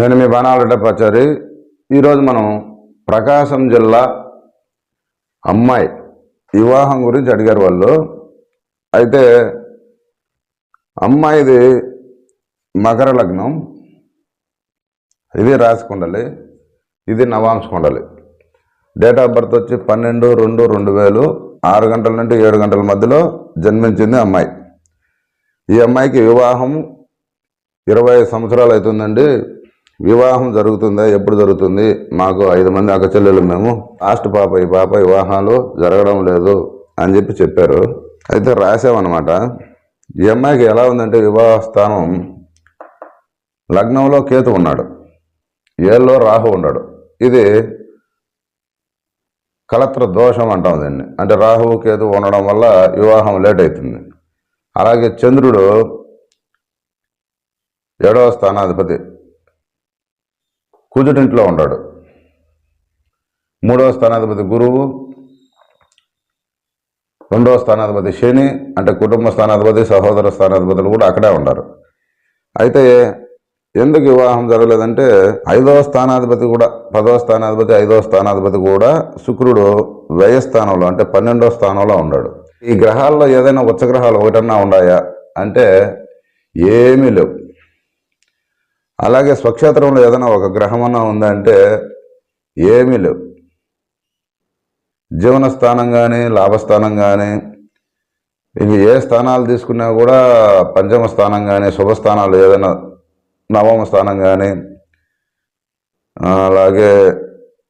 నేను మీ బాణాలరెడ్డపాచారి ఈరోజు మనం ప్రకాశం జిల్లా అమ్మాయి వివాహం గురించి అడిగారు వాళ్ళు. అయితే అమ్మాయిది మకర లగ్నం. ఇది రాసుకుండాలి ఇది నవాంశ డేట్ ఆఫ్ బర్త్ వచ్చి పన్నెండు రెండు రెండు వేలు. ఆరు గంటల నుండి ఏడు గంటల మధ్యలో జన్మించింది అమ్మాయి. ఈ అమ్మాయికి వివాహం ఇరవై సంవత్సరాలు అవుతుందండి. వివాహం జరుగుతుందా? ఎప్పుడు జరుగుతుంది? మాకు ఐదు మంది అక్కచెల్లెలు మేము. లాస్ట్ పాప ఈ పాప వివాహాలు జరగడం లేదు అని చెప్పి చెప్పారు. అయితే రాసామన్నమాట ఈ అమ్మాయికి ఎలా ఉందంటే వివాహ స్థానం లగ్నంలో కేతు ఉన్నాడు. ఏళ్ళలో రాహు ఉన్నాడు. ఇది కలత్ర దోషం అంటాం దీన్ని. అంటే రాహువు కేతు ఉండడం వల్ల వివాహం లేట్ అవుతుంది అలాగే చంద్రుడు ఏడవ స్థానాధిపతి. కుదుటింట్లో ఉన్నాడు. మూడవ స్థానాధిపతి గురువు రెండవ స్థానాధిపతి శని అంటే కుటుంబ స్థానాధిపతి సహోదర స్థానాధిపతులు కూడా అక్కడే ఉన్నారు. అయితే ఎందుకు వివాహం జరగలేదంటే ఐదవ స్థానాధిపతి కూడా పదవ స్థానాధిపతి ఐదవ స్థానాధిపతి కూడా శుక్రుడు వ్యయ స్థానంలో అంటే పన్నెండవ స్థానంలో ఉన్నాడు. ఈ గ్రహాల్లో ఏదైనా ఉచ్చగ్రహాలు ఒకటన్నా ఉన్నాయా? అంటే ఏమీ లేవు. అలాగే స్వక్షేత్రంలో ఏదైనా ఒక గ్రహమన్నా ఉందంటే ఏమీ లేవు. జీవన స్థానం కానీ లాభస్థానం కానీ ఇవి ఏ స్థానాలు తీసుకున్నా కూడా పంచమ స్థానం కానీ శుభస్థానాలు ఏదైనా నవమ స్థానం కానీ అలాగే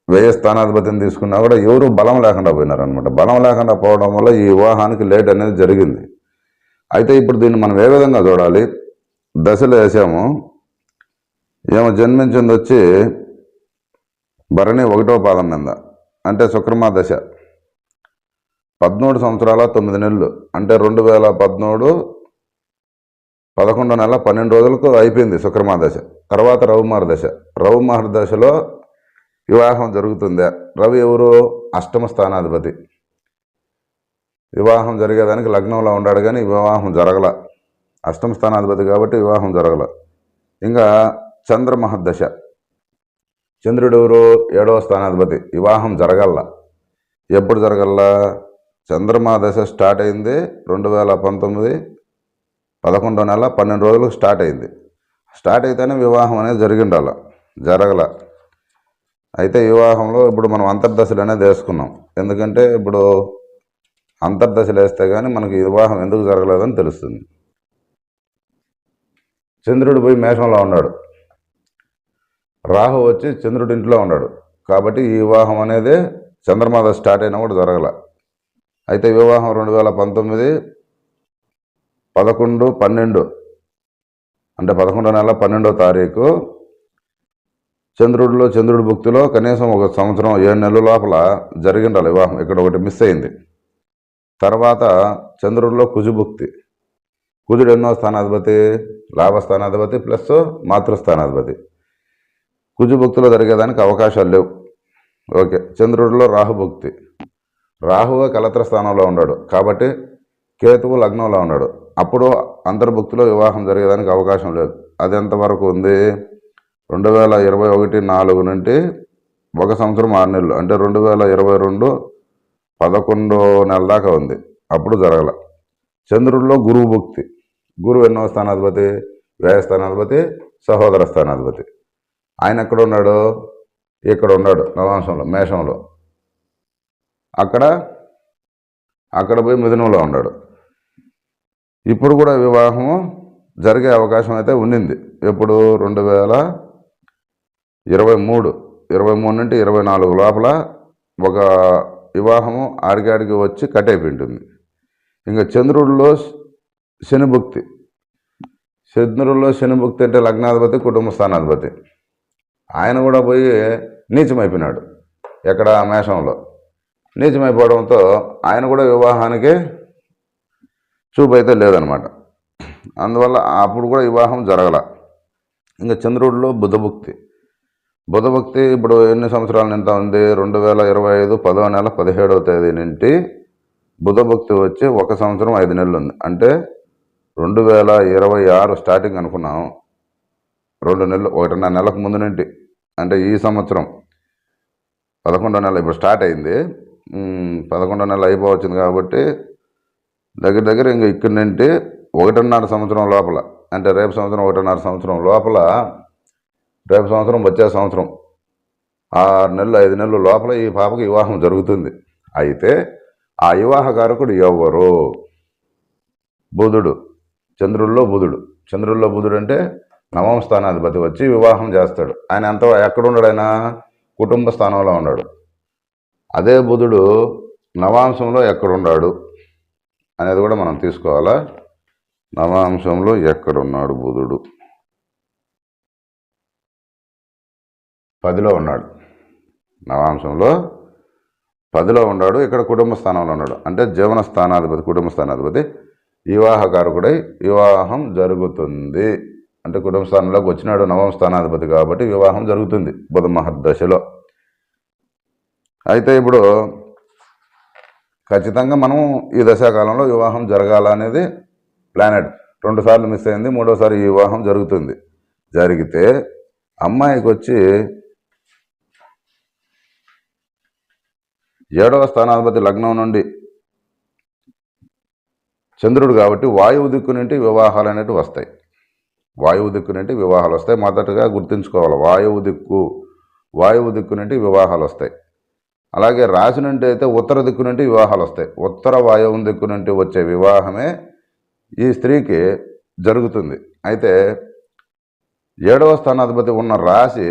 వ్యయ స్థానాధిపతిని తీసుకున్నా కూడా ఎవరు బలం లేకుండా పోయినారనమాట బలం లేకుండా పోవడం వల్ల ఈ వివాహానికి లేట్ అనేది జరిగింది. అయితే ఇప్పుడు దీన్ని మనం ఏ విధంగా చూడాలి? దశలు వేసాము. ఏమో జన్మించింది వచ్చి భరణి ఒకటో పాదం మీద అంటే శుక్రమా దశ పద్మూడు సంవత్సరాల తొమ్మిది నెలలు అంటే రెండు వేల పద్మూడు పదకొండు నెల పన్నెండు రోజులకు అయిపోయింది శుక్రమా దశ తర్వాత రవిమార్ దశ రవిమార్ దశలో వివాహం జరుగుతుందా. రవి ఎవరు? అష్టమ స్థానాధిపతి. వివాహం జరిగేదానికి లగ్నంలో ఉన్నాడు కానీ వివాహం జరగల. అష్టమ స్థానాధిపతి కాబట్టి వివాహం జరగల. ఇంకా చంద్రమహదశ చంద్రుడు ఎవరు ఏడవ స్థానాధిపతి. వివాహం జరగల్లా. ఎప్పుడు జరగల్లా? చంద్రమా దశ స్టార్ట్ అయింది రెండు వేల పంతొమ్మిది పదకొండో నెల పన్నెండు రోజులకు స్టార్ట్ అయింది. స్టార్ట్ అయితేనే వివాహం అనేది జరిగిండాల. జరగల. అయితే వివాహంలో ఇప్పుడు మనం అంతర్దశలు అనేది వేసుకున్నాం. ఎందుకంటే ఇప్పుడు అంతర్దశలు వేస్తే కానీ మనకి వివాహం ఎందుకు జరగలేదని తెలుస్తుంది. చంద్రుడు పోయి మేషంలో ఉన్నాడు. రాహు వచ్చి చంద్రుడి ఇంట్లో ఉన్నాడు. కాబట్టి ఈ వివాహం అనేది చంద్రమాత స్టార్ట్ అయినా కూడా జరగల. అయితే వివాహం రెండు వేల పంతొమ్మిది పదకొండు పన్నెండు అంటే పదకొండో నెల పన్నెండో తారీఖు చంద్రుడిలో చంద్రుడి భుక్తిలో కనీసం ఒక సంవత్సరం ఏడు నెలల లోపల జరిగిండాలి వివాహం. ఇక్కడ ఒకటి మిస్ అయింది. తర్వాత చంద్రుడిలో కుజుభుక్తి కుజుడు ఎన్నో స్థానాధిపతి లాభస్థానాధిపతి ప్లస్ మాతృస్థానాధిపతి. కుజుభుక్తిలో జరిగేదానికి అవకాశాలు లేవు. ఓకే. చంద్రుడిలో రాహుభక్తి రాహువే కలత్ర స్థానంలో ఉన్నాడు కాబట్టి కేతువు లగ్నంలో ఉన్నాడు అప్పుడు అంతర్భుక్తిలో వివాహం జరిగేదానికి అవకాశం లేదు. అది ఎంతవరకు ఉంది? రెండు వేల ఇరవై ఒకటి నాలుగు నుండి ఒక సంవత్సరం ఆరు నెలలు. అంటే రెండు వేల ఇరవై రెండు పదకొండో నెల దాకా ఉంది. అప్పుడు జరగల. చంద్రుడిలో గురువు భుక్తి. గురువు ఎన్నో స్థానాధిపతి? వ్యయస్థానాధిపతి? సహోదర స్థానాధిపతి. ఆయన ఎక్కడ ఉన్నాడు ఇక్కడ ఉన్నాడు నవాంశంలో మేషంలో. అక్కడ అక్కడ పోయి మిథునంలో ఉన్నాడు. ఇప్పుడు కూడా వివాహము జరిగే అవకాశం అయితే ఉండింది ఎప్పుడు? రెండు వేల ఇరవై మూడు ఇరవై మూడు నుండి ఇరవై నాలుగు లోపల ఒక వివాహము ఆడికాడికి వచ్చి కట్ అయిపోయి ఉంటుంది ఇంకా చంద్రుడిలో శనిభుక్తి చంద్రుడిలో శనిభుక్తి అంటే లగ్నాధిపతి కుటుంబ స్థానాధిపతి. ఆయన కూడా పోయి నీచమైపోయినాడు ఎక్కడ మేషంలో. నీచమైపోవడంతో ఆయన కూడా వివాహానికి చూపైతే లేదనమాట. అందువల్ల అప్పుడు కూడా వివాహం జరగల. ఇంకా చంద్రుడిలో బుధభుక్తి. బుధభక్తి ఇప్పుడు ఎన్ని సంవత్సరాల నింత ఉంది? రెండు వేల ఇరవై ఐదు పదవ నెల పదిహేడవ తేదీ నుండి బుధభక్తి వచ్చి ఒక సంవత్సరం ఐదు నెలలు ఉంది. అంటే రెండు వేల ఇరవై ఆరు స్టార్టింగ్ అనుకున్నాం. రెండు నెలలు ఒకటిన్నర నెలకు ముందు నుండి. అంటే ఈ సంవత్సరం పదకొండో నెల ఇప్పుడు స్టార్ట్ అయింది. పదకొండో నెల అయిపోవచ్చింది కాబట్టి దగ్గర దగ్గర ఇంక ఇక్కడి నుండి ఒకటిన్నర సంవత్సరం లోపల అంటే రేపు సంవత్సరం ఒకటిన్నర సంవత్సరం లోపల రేపు సంవత్సరం వచ్చే సంవత్సరం ఆరు నెలలు ఐదు నెలలు లోపల ఈ పాపకి వివాహం జరుగుతుంది. అయితే ఆ వివాహకారకుడు ఎవరు? బుధుడు. చంద్రుల్లో బుధుడు. చంద్రుల్లో బుధుడు అంటే నవమ స్థానాధిపతి వచ్చి వివాహం చేస్తాడు. ఆయన ఎంత ఎక్కడ ఉన్నాడైనా ఆయన? కుటుంబ స్థానంలో ఉన్నాడు. అదే బుధుడు నవాంశంలో ఎక్కడున్నాడు అనేది కూడా మనం తీసుకోవాలా? నవాంశంలో ఎక్కడున్నాడు బుధుడు? పదిలో ఉన్నాడు. నవాంశంలో పదిలో ఉన్నాడు ఇక్కడ కుటుంబ స్థానంలో ఉన్నాడు. అంటే జీవన స్థానాధిపతి కుటుంబ స్థానాధిపతి వివాహకారకుడై వివాహం జరుగుతుంది. అంటే కుటుంబ స్థానంలోకి వచ్చినాడు నవమ స్థానాధిపతి కాబట్టి వివాహం జరుగుతుంది బుధ మహర్దశలో. అయితే ఇప్పుడు ఖచ్చితంగా మనం ఈ దశాకాలంలో వివాహం జరగాలనేది ప్లానెట్ రెండు సార్లు మిస్ అయింది మూడోసారి ఈ వివాహం జరుగుతుంది. జరిగితే అమ్మాయికి వచ్చి ఏడవ స్థానాధిపతి లగ్నం నుండి చంద్రుడు కాబట్టి వాయువు దిక్కు నుండి వివాహాలు అనేవి వస్తాయి. వాయువు దిక్కు నుండి వివాహాలు వస్తాయి. మొదటగా గుర్తుంచుకోవాలి వాయువు దిక్కు. వాయువు దిక్కు నుండి వివాహాలు వస్తాయి. అలాగే రాశి నుండి అయితే ఉత్తర దిక్కు నుండి వివాహాలు వస్తాయి. ఉత్తర వాయువు దిక్కు నుండి వచ్చే వివాహమే ఈ స్త్రీకి జరుగుతుంది. అయితే ఏడవ స్థానాధిపతి ఉన్న రాశి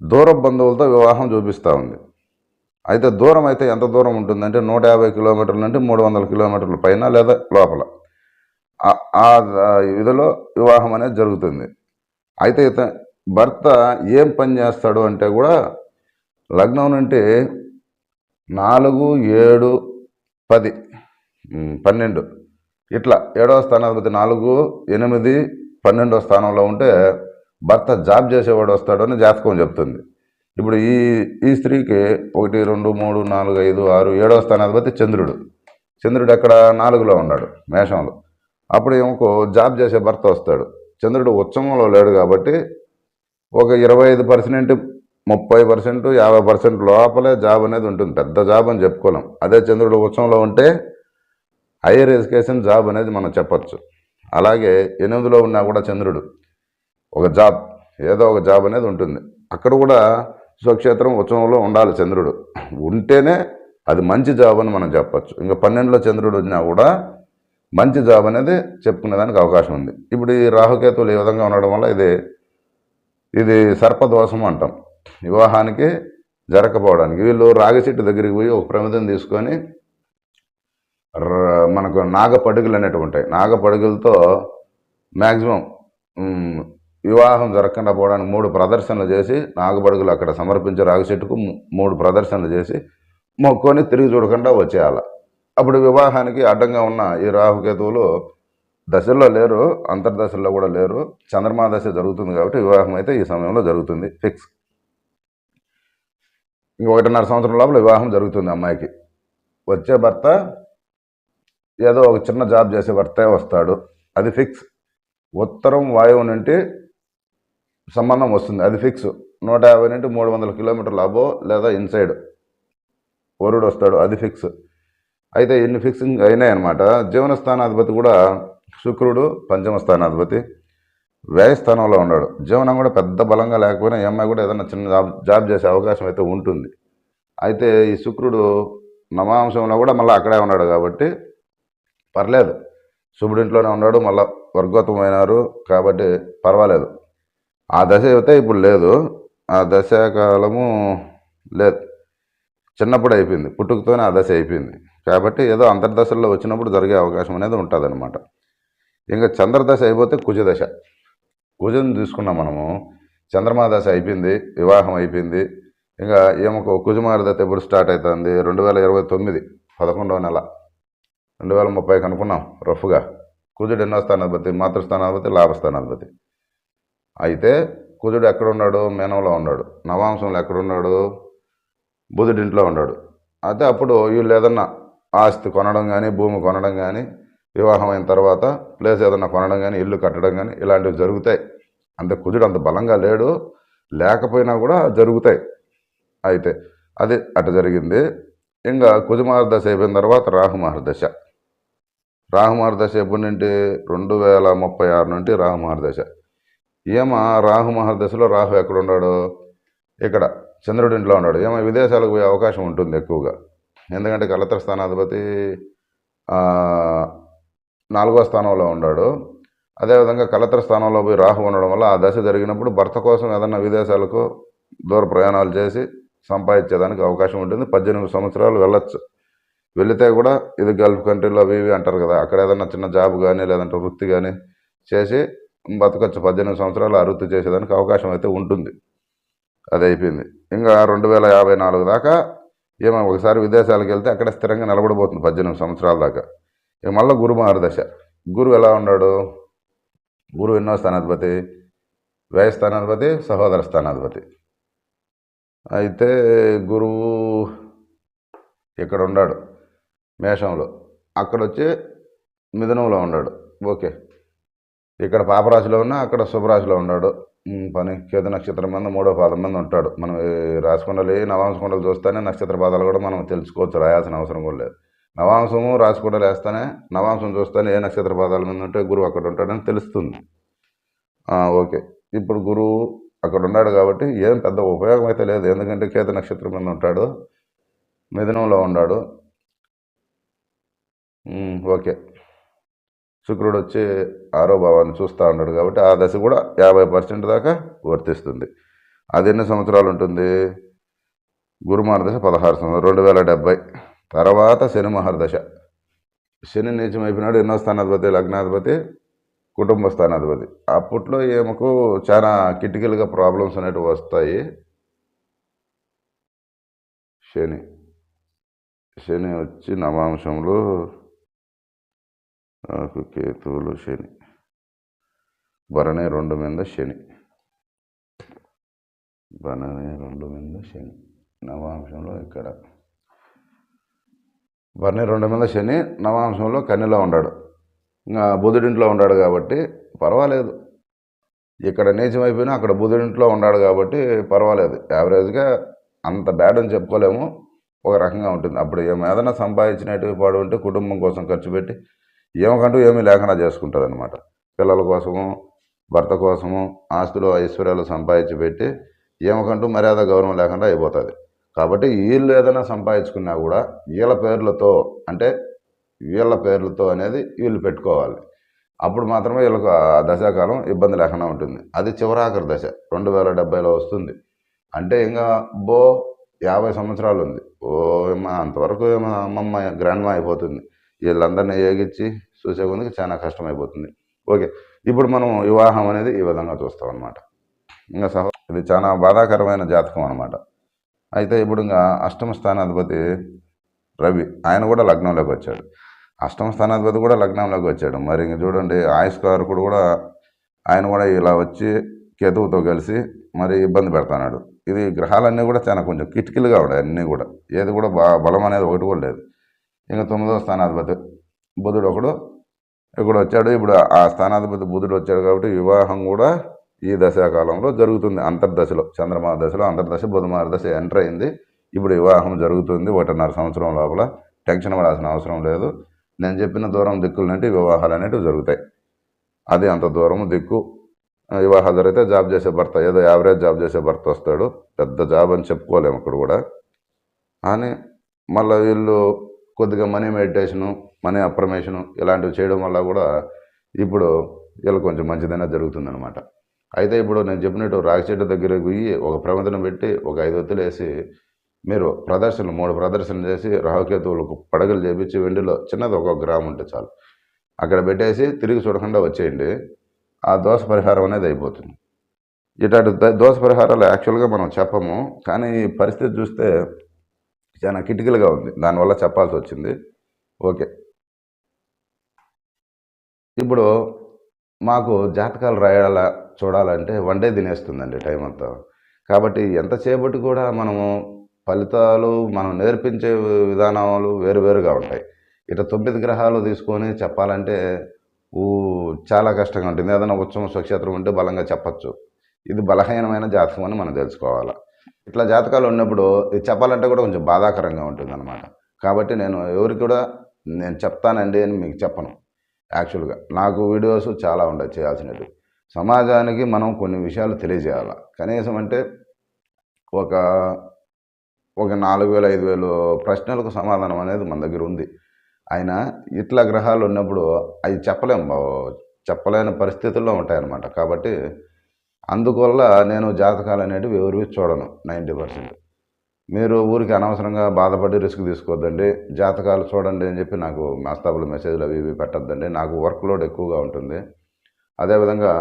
దూర బంధువులతో వివాహం చూపిస్తూ ఉంది. అయితే దూరం అయితే ఎంత దూరం ఉంటుందంటే నూట యాభై కిలోమీటర్ల నుండి మూడు వందల కిలోమీటర్ల పైన లేదా లోపల. ఆ- విధిలో ఇదిలో వివాహం అనేది జరుగుతుంది. అయితే ఇత భర్త ఏం పని చేస్తాడు అంటే కూడా లగ్నం నుండి నాలుగు ఏడు పది పన్నెండు ఇట్లా ఏడవ స్థానాధిపతి నాలుగు ఎనిమిది పన్నెండవ స్థానంలో ఉంటే భర్త జాబ్ చేసేవాడు వస్తాడు అని జాతకం చెప్తుంది. ఇప్పుడు ఈ ఈ స్త్రీకి ఒకటి రెండు మూడు నాలుగు ఐదు ఆరు ఏడవ స్థానాధిపతి చంద్రుడు. చంద్రుడు ఎక్కడ? నాలుగులో ఉన్నాడు మేషంలో. అప్పుడు ఏమో జాబ్ చేసే భర్త వస్తాడు. చంద్రుడు ఉత్సవంలో లేడు కాబట్టి ఒక ఇరవై ఐదు పర్సెంట్ ముప్పై పర్సెంట్ యాభై పర్సెంట్ లోపలే జాబ్ అనేది ఉంటుంది. పెద్ద జాబ్ అని చెప్పుకోలేం. అదే చంద్రుడు ఉత్సవంలో ఉంటే హైయర్ ఎడ్యుకేషన్ జాబ్ అనేది మనం చెప్పచ్చు. అలాగే ఎనిమిదిలో ఉన్నా కూడా చంద్రుడు ఒక జాబ్ ఏదో ఒక జాబ్ అనేది ఉంటుంది. అక్కడ కూడా స్వక్షేత్రం ఉత్సవంలో ఉండాలి చంద్రుడు. ఉంటేనే అది మంచి జాబ్ అని మనం చెప్పచ్చు. ఇంకా పన్నెండులో చంద్రుడు వచ్చినా కూడా మంచి జాబ్ అనేది చెప్పుకునేదానికి అవకాశం ఉంది. ఇప్పుడు ఈ రాహుకేతువులు ఈ విధంగా ఉండడం వల్ల ఇది ఇది సర్పదోషం అంటాం. వివాహానికి జరగకపోవడానికి వీళ్ళు రాగి చెట్టు దగ్గరికి పోయి ఒక ప్రమిదం తీసుకొని మనకు నాగ పడుగులు అనేటివి ఉంటాయి. నాగ పడుగులతో మ్యాక్సిమం వివాహం జరగకుండా పోవడానికి మూడు ప్రదర్శనలు చేసి నాగపడుగులు అక్కడ సమర్పించే రాగి చెట్టుకు మూడు ప్రదర్శనలు చేసి మొక్కొని తిరిగి చూడకుండా వచ్చేయాలి. అప్పుడు వివాహానికి అడ్డంగా ఉన్న ఈ రాహుకేతువులు దశల్లో లేరు అంతర్దశల్లో కూడా లేరు. చంద్రమా దశ జరుగుతుంది కాబట్టి వివాహం అయితే ఈ సమయంలో జరుగుతుంది. ఫిక్స్ ఇంక ఒకటిన్నర సంవత్సరం లోపల వివాహం జరుగుతుంది అమ్మాయికి. వచ్చే భర్త ఏదో ఒక చిన్న జాబ్ చేసే భర్తే వస్తాడు. అది ఫిక్స్ ఉత్తరం వాయువు నుండి సంబంధం వస్తుంది. అది ఫిక్స్ నూట యాభై నుండి మూడు వందల కిలోమీటర్లు అబో లేదా ఇన్సైడ్. వరుడు వస్తాడు. అది ఫిక్స్ అయితే ఎన్ని ఫిక్సింగ్ అయినాయి అనమాట జీవన స్థానాధిపతి కూడా శుక్రుడు పంచమ స్థానాధిపతి వ్యయస్థానంలో ఉన్నాడు. జీవనం కూడా పెద్ద బలంగా లేకపోయినా ఈ అమ్మాయి కూడా ఏదైనా చిన్న జాబ్ జాబ్ చేసే అవకాశం అయితే ఉంటుంది. అయితే ఈ శుక్రుడు నమాంశంలో కూడా మళ్ళీ అక్కడే ఉన్నాడు కాబట్టి పర్లేదు. శుభుడింట్లోనే ఉన్నాడు మళ్ళీ వర్గోత్తమైనారు కాబట్టి పర్వాలేదు. ఆ దశ అయితే ఇప్పుడు లేదు. ఆ దశాకాలము లేదు. చిన్నప్పుడు అయిపోయింది. పుట్టుకతోనే ఆ దశ అయిపోయింది. కాబట్టి ఏదో అంతర్దశల్లో వచ్చినప్పుడు జరిగే అవకాశం అనేది ఉంటుందన్నమాట. ఇంకా చంద్రదశ అయిపోతే కుజదశ. కుజను తీసుకున్నాం మనము. చంద్రమా దశ అయిపోయింది వివాహం అయిపోయింది. ఇంకా ఏమో కుజమారి ఎప్పుడు స్టార్ట్ అవుతుంది రెండు వేల ఇరవై తొమ్మిది పదకొండవ నెల. రెండు వేల ముప్పైకి అనుకున్నాం రఫ్గా. కుజుడు ఎన్నో స్థానాధిపతి? మాతృస్థానాధిపతి లాభస్థానాధిపతి. అయితే కుజుడు ఎక్కడున్నాడు? మేనంలో ఉన్నాడు. నవాంశంలో ఎక్కడున్నాడు? బుధుడింట్లో ఉన్నాడు. అయితే అప్పుడు వీళ్ళు ఏదన్నా ఆస్తి కొనడం కానీ భూమి కొనడం కానీ వివాహం అయిన తర్వాత ప్లేస్ ఏదన్నా కొనడం కానీ ఇల్లు కట్టడం కానీ ఇలాంటివి జరుగుతాయి. అంత కుజుడు అంత బలంగా లేడు లేకపోయినా కూడా జరుగుతాయి. అయితే అది అటు జరిగింది. ఇంకా కుజమహర్దశ అయిపోయిన తర్వాత రాహుమహర్దశ రాహుమహర్దశ ఎప్పటి నుండి? రెండు వేల ముప్పై ఆరు నుండి రాహుమహర్దశ ఏమ రాహుమహర్దశలో రాహు ఎక్కడ ఉన్నాడు? ఇక్కడ చంద్రుడి ఇంట్లో ఉన్నాడు. ఏమో విదేశాలకు పోయే అవకాశం ఉంటుంది ఎక్కువగా. ఎందుకంటే కలత్ర స్థానాధిపతి నాలుగో స్థానంలో ఉన్నాడు అదేవిధంగా కలత్ర స్థానంలో పోయి రాహు ఉండడం వల్ల ఆ దశ జరిగినప్పుడు భర్త కోసం ఏదన్నా విదేశాలకు దూర ప్రయాణాలు చేసి సంపాదించేదానికి అవకాశం ఉంటుంది. పద్దెనిమిది సంవత్సరాలు వెళ్ళొచ్చు. వెళితే కూడా ఇది గల్ఫ్ కంట్రీలో అవి ఇవి అంటారు కదా అక్కడ ఏదన్నా చిన్న జాబ్ కానీ లేదంటే వృత్తి కానీ చేసి బతకొచ్చు. పద్దెనిమిది సంవత్సరాలు ఆ వృత్తి చేసేదానికి అవకాశం అయితే ఉంటుంది. అది అయిపోయింది. ఇంకా రెండు వేల యాభై నాలుగు దాకా ఏమో ఒకసారి విదేశాలకు వెళ్తే అక్కడ స్థిరంగా నిలబడిపోతుంది పద్దెనిమిది సంవత్సరాల దాకా. ఇక మళ్ళీ గురు మహర్దశ. గురువు ఎలా ఉన్నాడు? గురువు ఎన్నో స్థానాధిపతి? వ్యయ స్థానాధిపతి సహోదర స్థానాధిపతి. అయితే గురువు ఇక్కడ ఉన్నాడు మేషంలో. అక్కడ వచ్చి మిథునంలో ఉన్నాడు. ఓకే. ఇక్కడ పాపరాశిలో ఉన్నా అక్కడ శుభరాశిలో ఉన్నాడు. పని. కేతు నక్షత్రం మీద మూడో పాదం మీద ఉంటాడు. మనం రాసుకుండలు నవాంశకుండలు చూస్తేనే నక్షత్ర పాదాలు కూడా మనం తెలుసుకోవచ్చు. రాయాల్సిన అవసరం కూడా లేదు. నవాంశము రాసుకుండలు వేస్తేనే నవాంశం చూస్తేనే ఏ నక్షత్ర పాదాల మీద ఉంటే గురువు అక్కడ ఉంటాడని తెలుస్తుంది. ఓకే. ఇప్పుడు గురువు అక్కడ ఉన్నాడు కాబట్టి ఏం పెద్ద ఉపయోగం అయితే లేదు. ఎందుకంటే కేత నక్షత్రం మీద ఉంటాడు. మిథునంలో ఉన్నాడు. ఓకే. శుక్రుడు వచ్చి ఆరో భావాన్ని చూస్తూ ఉన్నాడు కాబట్టి ఆ దశ కూడా యాభై పర్సెంట్ దాకా వర్తిస్తుంది. అది ఎన్ని సంవత్సరాలు ఉంటుంది? గురుమార దశ పదహారు సంవత్సరాలు రెండు వేల డెబ్బై తర్వాత శని మహర్దశ శని నీచం అయిపోయినాడు ఎన్నో స్థానాధిపతి లగ్నాధిపతి కుటుంబ స్థానాధిపతి. అప్పట్లో ఏమకు చాలా కిటికలుగా ప్రాబ్లమ్స్ అనేటివి వస్తాయి. శని. శని వచ్చి నవాంశంలో నాకు కేతువులు శని. భరణి రెండు మీద శని. భరణి రెండు మీద శని. నవాంశంలో ఇక్కడ. భరణి రెండు మీద శని నవాంశంలో కన్నెలో ఉన్నాడు. ఇంకా బుధుడింట్లో ఉన్నాడు కాబట్టి పర్వాలేదు. ఇక్కడ నీచం అయిపోయినా అక్కడ బుధుడింట్లో ఉన్నాడు కాబట్టి పర్వాలేదు. యావరేజ్గా అంత బ్యాడ్ అని చెప్పుకోలేము. ఒక రకంగా ఉంటుంది. అప్పుడు ఏమి సంపాదించినట్టు పాడు ఉంటే కుటుంబం కోసం ఖర్చు పెట్టి ఏమకంటూ ఏమీ లేకుండా చేసుకుంటారనమాట అనమాట పిల్లల కోసము భర్త కోసము ఆస్తులు ఐశ్వర్యాలు సంపాదించి పెట్టి ఏమకంటూ మర్యాద గౌరవం లేకుండా అయిపోతుంది. కాబట్టి వీళ్ళు ఏదైనా సంపాదించుకున్నా కూడా వీళ్ళ పేర్లతో అంటే వీళ్ళ పేర్లతో అనేది వీళ్ళు పెట్టుకోవాలి. అప్పుడు మాత్రమే వీళ్ళకు ఆ దశాకాలం ఇబ్బంది లేకుండా ఉంటుంది. అది చివరాఖరి దశ. రెండు వేల డెబ్బైలో వస్తుంది. అంటే ఇంకా బో యాభై సంవత్సరాలు ఉంది. ఓ అంతవరకు ఏమో అమ్మమ్మ గ్రాండ్మా అయిపోతుంది. వీళ్ళందరినీ ఏగించి చూసే ముందుకు చాలా కష్టమైపోతుంది. ఓకే ఇప్పుడు మనం వివాహం అనేది ఈ విధంగా చూస్తాం అనమాట ఇంకా సహో ఇది చాలా బాధాకరమైన జాతకం అనమాట అయితే ఇప్పుడు ఇంకా అష్టమ స్థానాధిపతి రవి ఆయన కూడా లగ్నంలోకి వచ్చాడు. అష్టమ స్థానాధిపతి కూడా లగ్నంలోకి వచ్చాడు. మరి ఇంక చూడండి ఆయుష్కారకుడు కూడా ఆయన కూడా ఇలా వచ్చి కేతువుతో కలిసి మరి ఇబ్బంది పెడతాడు ఇది గ్రహాలన్నీ కూడా చాలా కొంచెం కిటికీలుగా ఉన్నాయి అన్నీ కూడా. ఏది కూడా బలం అనేది ఒకటి కూడా లేదు. ఇంకా తొమ్మిదవ స్థానాధిపతి. బుధుడు ఒకడు ఇక్కడ వచ్చాడు. ఇప్పుడు ఆ స్థానాధిపతి బుధుడు వచ్చాడు కాబట్టి వివాహం కూడా ఈ దశాకాలంలో జరుగుతుంది. అంతర్దశలో చంద్రమాన దశలో అంతర్దశ బుధమార దశ ఎంటర్ అయింది. ఇప్పుడు వివాహం జరుగుతుంది ఒకటిన్నర సంవత్సరం లోపల. టెన్షన్ పడాల్సిన అవసరం లేదు. నేను చెప్పిన దూరం దిక్కులు నుండి వివాహాలు అనేటివి జరుగుతాయి. అది అంత దూరం దిక్కు. వివాహాలు జరిగితే జాబ్ చేసే భర్త ఏదో యావరేజ్ జాబ్ చేసే భర్త వస్తాడు. పెద్ద జాబ్ అని చెప్పుకోలేము అక్కడ కూడా. అని మళ్ళీ వీళ్ళు కొద్దిగా మనీ మెడిటేషను మనీ అప్రమేషను ఇలాంటివి చేయడం వల్ల కూడా ఇప్పుడు వీళ్ళు కొంచెం మంచిదైనా జరుగుతుందనమాట అయితే ఇప్పుడు నేను చెప్పినట్టు రాగి చెట్టు దగ్గరకు పోయి ఒక ప్రమిదను పెట్టి ఒక ఐదు ఒత్తులు వేసి మీరు ప్రదర్శనలు మూడు ప్రదర్శనలు చేసి రాహుకేతువులకు పడగలు చేపించి వెండిలో చిన్నది ఒక గ్రామం ఉంటే చాలు. అక్కడ పెట్టేసి తిరిగి చూడకుండా వచ్చేయండి. ఆ దోష పరిహారం అనేది అయిపోతుంది. ఇట్లాంటి ద- దోష పరిహారాలు యాక్చువల్గా మనం చెప్పము. కానీ ఈ పరిస్థితి చూస్తే చాలా కిటికలుగా ఉంది. దానివల్ల చెప్పాల్సి వచ్చింది. ఓకే. ఇప్పుడు మాకు జాతకాలు రాయాలా చూడాలంటే వన్ డే తినేస్తుందండి టైం అంతా. కాబట్టి ఎంతసేపటి కూడా మనము ఫలితాలు మనం నేర్పించే విధానాలు వేరువేరుగా ఉంటాయి. ఇట్లా తొమ్మిది గ్రహాలు తీసుకొని చెప్పాలంటే ఊ చాలా కష్టంగా ఉంటుంది. ఏదైనా ఉత్సవం స్వక్షేత్రం ఉంటే బలంగా చెప్పచ్చు. ఇది బలహీనమైన జాతకం అని మనం తెలుసుకోవాలి. ఇట్లా జాతకాలు ఉన్నప్పుడు ఇది చెప్పాలంటే కూడా కొంచెం బాధాకరంగా ఉంటుంది అనమాట కాబట్టి నేను ఎవరికి కూడా నేను చెప్తానండి అని మీకు చెప్పను. యాక్చువల్గా నాకు వీడియోస్ చాలా ఉండదు చేయాల్సినవి. సమాజానికి మనం కొన్ని విషయాలు తెలియజేయాలి? కనీసం అంటే ఒక ఒక నాలుగు వేల ఐదు వేలు ప్రశ్నలకు సమాధానం అనేది మన దగ్గర ఉంది. అయినా ఇట్లా గ్రహాలు ఉన్నప్పుడు అవి చెప్పలేం బావ- చెప్పలేని పరిస్థితుల్లో ఉంటాయన్నమాట. కాబట్టి అందువల్ల నేను జాతకాలు అనేటివి ఎవరివి చూడను నైంటీ పర్సెంట్. మీరు ఊరికి అనవసరంగా బాధపడి రిస్క్ తీసుకోవద్దండి. జాతకాలు చూడండి అని చెప్పి నాకు మాస్తాబులు మెసేజ్లు అవి ఇవి పెట్టద్దండి. నాకు వర్క్ లోడ్ ఎక్కువగా ఉంటుంది. అదేవిధంగా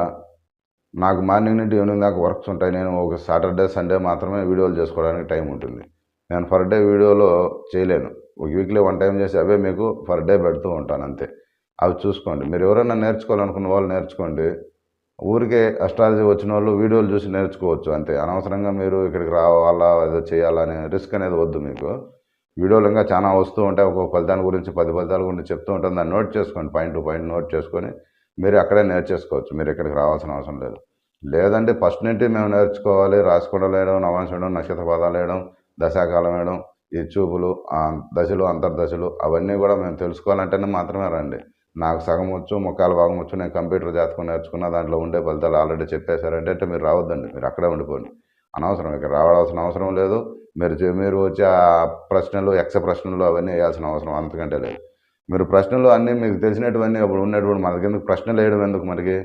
నాకు మార్నింగ్ నుండి ఈవినింగ్ దాకా వర్క్స్ ఉంటాయి. నేను ఒక సాటర్డే సండే మాత్రమే వీడియోలు చేసుకోవడానికి టైం ఉంటుంది. నేను ఫర్ డే వీడియోలో చేయలేను. ఒక వీక్లీ వన్ టైం చేసి అవే మీకు ఫర్ డే పెడుతూ ఉంటాను అంతే. అవి చూసుకోండి. మీరు ఎవరైనా నేర్చుకోవాలనుకున్న వాళ్ళు నేర్చుకోండి. ఊరికే అస్ట్రాలజీ వచ్చిన వాళ్ళు వీడియోలు చూసి నేర్చుకోవచ్చు అంతే. అనవసరంగా మీరు ఇక్కడికి రావాలా ఏదో చేయాలని రిస్క్ అనేది వద్దు మీకు. వీడియోలు ఇంకా చాలా వస్తూ ఉంటాయి. ఒక్కొక్క ఫలితాల గురించి పది ఫలితాల గురించి చెప్తూ ఉంటుంది దాన్ని నోట్ చేసుకోండి పాయింట్ టు పాయింట్ నోట్ చేసుకొని మీరు అక్కడే నేర్చేసుకోవచ్చు. మీరు ఇక్కడికి రావాల్సిన అవసరం లేదు. లేదంటే ఫస్ట్ నుండి మేము నేర్చుకోవాలి. రాసుకోవడం వేయడం నవాంశ వేయడం నక్షత్ర పదాలు వేయడం దశాకాలం వేయడం ఈ చూపులు దశలు అంతర్దశలు అవన్నీ కూడా మేము తెలుసుకోవాలంటేనే మాత్రమే రండి. నాకు సగం వచ్చు ముక్కాలు భాగం వచ్చు నేను కంప్యూటర్ జాతకం నేర్చుకున్న దాంట్లో ఉండే ఫలితాలు ఆల్రెడీ చెప్పేశారంటే అంటే మీరు రావద్దండి మీరు అక్కడే ఉండిపోండి. అనవసరం ఇక్కడ రావాల్సిన అవసరం లేదు. మీరు మీరు వచ్చే ఆ ప్రశ్నలు ఎక్స ప్రశ్నలు అవన్నీ వేయాల్సిన అవసరం అంతకంటే లేదు. మీరు ప్రశ్నలు అన్నీ మీకు తెలిసినటువన్నీ అప్పుడు ఉన్నటువంటి మనకి ఎందుకు ప్రశ్నలు వేయడం ఎందుకు మనకి?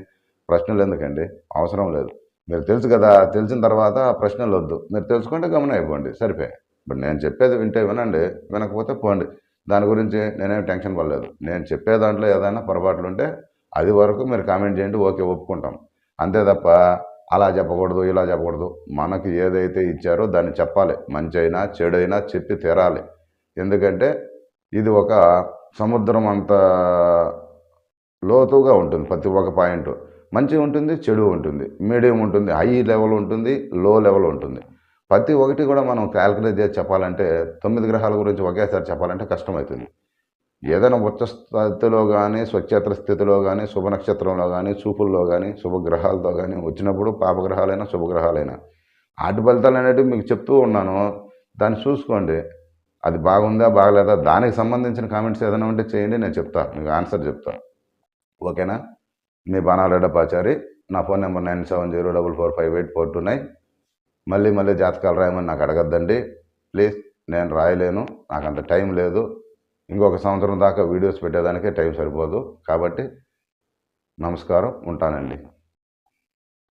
ప్రశ్నలు ఎందుకండి? అవసరం లేదు. మీరు తెలుసు కదా తెలిసిన తర్వాత ఆ ప్రశ్నలు వద్దు. మీరు తెలుసుకుంటే గమనం అయిపోండి సరిపోయి ఇప్పుడు నేను చెప్పేది వింటే వినండి వినకపోతే పోండి. దాని గురించి నేనేం టెన్షన్ పడలేదు. నేను చెప్పే దాంట్లో ఏదైనా పొరపాట్లు ఉంటే అది వరకు మీరు కామెంట్ చేయండి ఓకే ఒప్పుకుంటాం. అంతే తప్ప అలా చెప్పకూడదు ఇలా చెప్పకూడదు. మనకు ఏదైతే ఇచ్చారో దాన్ని చెప్పాలి. మంచి అయినా చెప్పి తీరాలి. ఎందుకంటే ఇది ఒక సముద్రం అంత లోతుగా ఉంటుంది ప్రతి ఒక్క పాయింట్. మంచి ఉంటుంది చెడు ఉంటుంది. మీడియం ఉంటుంది హై లెవెల్ ఉంటుంది లో లెవెల్ ఉంటుంది. ప్రతి ఒక్కటి కూడా మనం క్యాల్కులేట్ చేసి చెప్పాలంటే తొమ్మిది గ్రహాల గురించి ఒకేసారి చెప్పాలంటే కష్టమవుతుంది ఏదైనా ఉచ్చ స్థితిలో కానీ స్వచ్ఛేత్ర స్థితిలో కానీ శుభ నక్షత్రంలో కానీ చూపుల్లో కానీ శుభగ్రహాలతో కానీ వచ్చినప్పుడు పాపగ్రహాలైనా శుభగ్రహాలైనా. ఆటి ఫలితాలు అనేటివి మీకు చెప్తూ ఉన్నాను. దాన్ని చూసుకోండి. అది బాగుందా బాగలేదా? దానికి సంబంధించిన కామెంట్స్ ఏదైనా ఉంటే చేయండి నేను చెప్తాను మీకు ఆన్సర్ చెప్తా. ఓకేనా? మీ బాణాలెడ్డపాచారి నా phone number nine seven zero double four five eight four two nine. మళ్ళీ మళ్ళీ జాతకాలు రాయమని నాకు అడగద్దండి. ప్లీజ్ నేను రాయలేను. నాకు అంత టైం లేదు. ఇంకొక సంవత్సరం దాకా వీడియోస్ పెట్టేదానికే టైం సరిపోదు. కాబట్టి నమస్కారం ఉంటానండి.